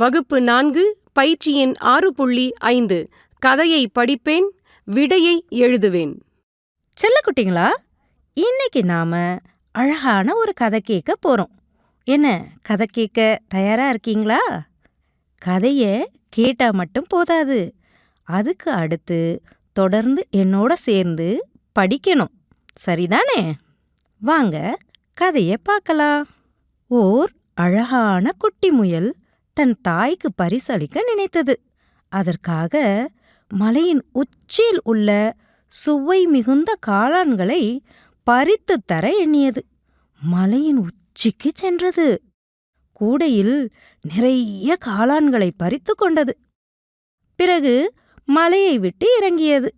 வகுப்பு நான்கு பயிற்சி எண் ஆறு புள்ளி ஐந்து. கதையை படிப்பேன் விடையை எழுதுவேன். செல்லக்குட்டிங்களா? இன்னைக்கு நாம அழகான ஒரு கதை கேட்க போறோம். என்ன கதை கேட்க தயாரா இருக்கீங்களா? கதைய கேட்டா மட்டும் போதாது. அதுக்கு அடுத்து தொடர்ந்து என்னோட சேர்ந்து படிக்கணும். சரிதானே? வாங்க கதையை பார்க்கலாம். ஓர் அழகான குட்டி முயல் தன் தாய்க்கு பரிசளிக்க நினைத்தது. அதற்காக மலையின் உச்சியில் உள்ள சுவை மிகுந்த காளான்களை பறித்துத் தர எண்ணியது. மலையின் உச்சிக்கு சென்றது. கூடையில் நிறைய காளான்களை பறித்து கொண்டது. பிறகு மலையை விட்டு இறங்கியது.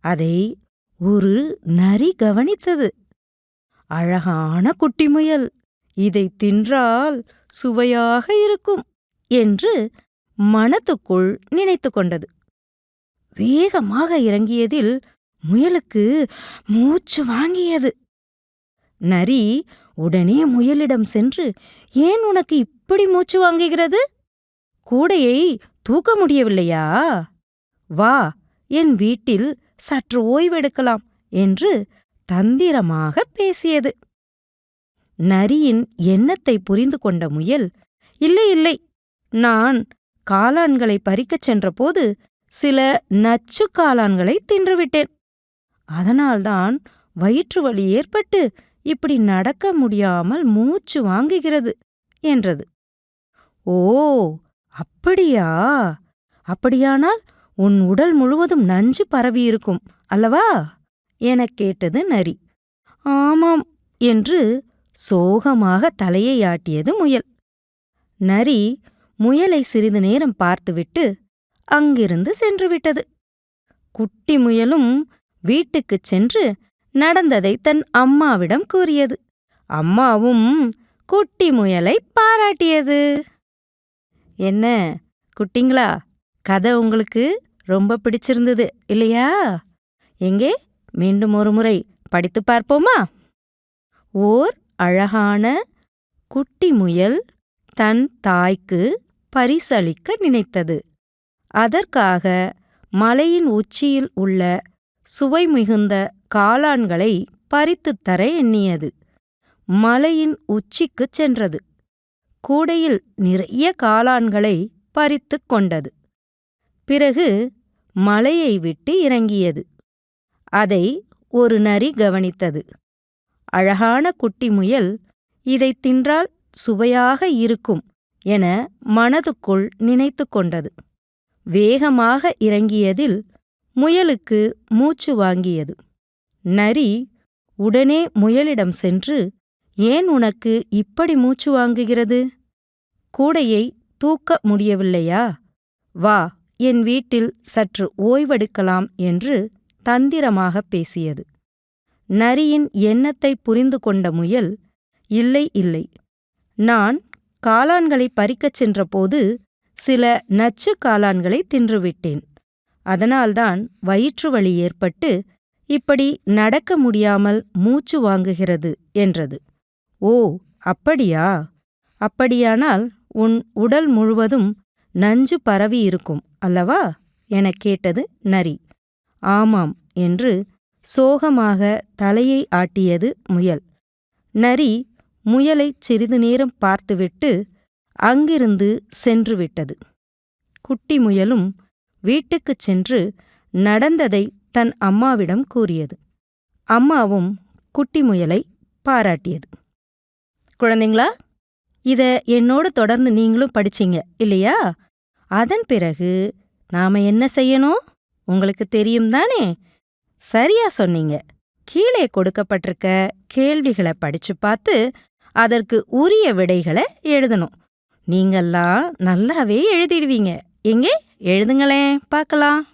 அதை ஒரு நரி கவனித்தது. அழகான குட்டி முயல். இதை தின்றால் சுவையாக இருக்கும். என்று மனத்துக்குள் நினைத்து கொண்டது. வேகமாக இறங்கியதில் முயலுக்கு மூச்சு வாங்கியது. நரி உடனே முயலிடம் சென்று ஏன் உனக்கு இப்படி மூச்சு வாங்குகிறது? கூடையை தூக்க முடியவில்லையா? வா என் வீட்டில் சற்று ஓய்வெடுக்கலாம் என்று தந்திரமாக பேசியது. நரியின் எண்ணத்தை புரிந்து கொண்ட முயல் இல்லை இல்லை நான் காளான்களை பறிக்கச் சென்றபோது சில நச்சு காளான்களை தின்றுவிட்டேன். அதனால்தான் வயிற்று வலி ஏற்பட்டு இப்படி நடக்க முடியாமல் மூச்சு வாங்குகிறது என்றது. ஓ அப்படியா? அப்படியானால் உன் உடல் முழுவதும் நஞ்சு பரவியிருக்கும் அல்லவா? எனக் கேட்டது நரி. ஆமாம் என்று சோகமாக தலையை ஆட்டியது முயல். நரி முயலை சிறிது நேரம் பார்த்துவிட்டு அங்கிருந்து சென்றுவிட்டது. குட்டி முயலும் வீட்டுக்குச் சென்று நடந்ததை தன் அம்மாவிடம் கூறியது. அம்மாவும் குட்டி முயலை பாராட்டியது. என்ன குட்டிங்களா? கதை உங்களுக்கு ரொம்ப பிடிச்சிருந்தது இல்லையா? எங்கே? மீண்டும் ஒரு முறை படித்து பார்ப்போமா? ஓர் அழகான குட்டி முயல் தன் தாய்க்கு பரிசளிக்க நினைத்தது. அதற்காக மலையின் உச்சியில் உள்ள சுவை மிகுந்த காளான்களை பறித்துத் தர எண்ணியது. மலையின் உச்சிக்குச் சென்றது. கூடையில் நிறைய காளான்களை பறித்துக் கொண்டது. பிறகு மலையை விட்டு இறங்கியது. அதை ஒரு நரி கவனித்தது. அழகான குட்டி முயல் இதை தின்றால் சுவையாக இருக்கும். என மனதுக்குள் நினைத்து கொண்டது. வேகமாக இறங்கியதில் முயலுக்கு மூச்சு வாங்கியது. நரி உடனே முயலிடம் சென்று ஏன் உனக்கு இப்படி மூச்சு வாங்குகிறது? கூடையை தூக்க முடியவில்லையா? வா என் வீட்டில் சற்று ஓய்வெடுக்கலாம் என்று தந்திரமாகப் பேசியது. நரியின் எண்ணத்தை புரிந்து கொண்ட முயல் இல்லை இல்லை நான் காளான்களை பறிக்கச் சென்றபோது சில நச்சு காளான்களை தின்றுவிட்டேன். அதனால்தான் வயிற்று வலி ஏற்பட்டு இப்படி நடக்க முடியாமல் மூச்சு வாங்குகிறது என்றது. ஓ அப்படியா? அப்படியானால் உன் உடல் முழுவதும் நஞ்சு பரவி இருக்கும் அல்லவா? எனக் கேட்டது நரி. ஆமாம் என்று சோகமாக தலையை ஆட்டியது முயல். நரி முயலைச் சிறிது நேரம் பார்த்துவிட்டு அங்கிருந்து சென்றுவிட்டது. குட்டி முயலும் வீட்டுக்குச் சென்று நடந்ததை தன் அம்மாவிடம் கூறியது. அம்மாவும் குட்டி முயலை பாராட்டியது. குழந்தைங்களா இத என்னோடு தொடர்ந்து நீங்களும் படிச்சீங்க இல்லையா? அதன் பிறகு நாம என்ன செய்யணும்? உங்களுக்கு தெரியும் தானே? சரியா சொன்னீங்க. கீழே கொடுக்கப்பட்டிருக்க கேள்விகளை படிச்சு பார்த்து அதற்கு உரிய விடைகளை எழுதணும். நீங்கள்லாம் நல்லாவே எழுதிடுவீங்க. எங்கே? எழுதுங்களேன். பார்க்கலாம்.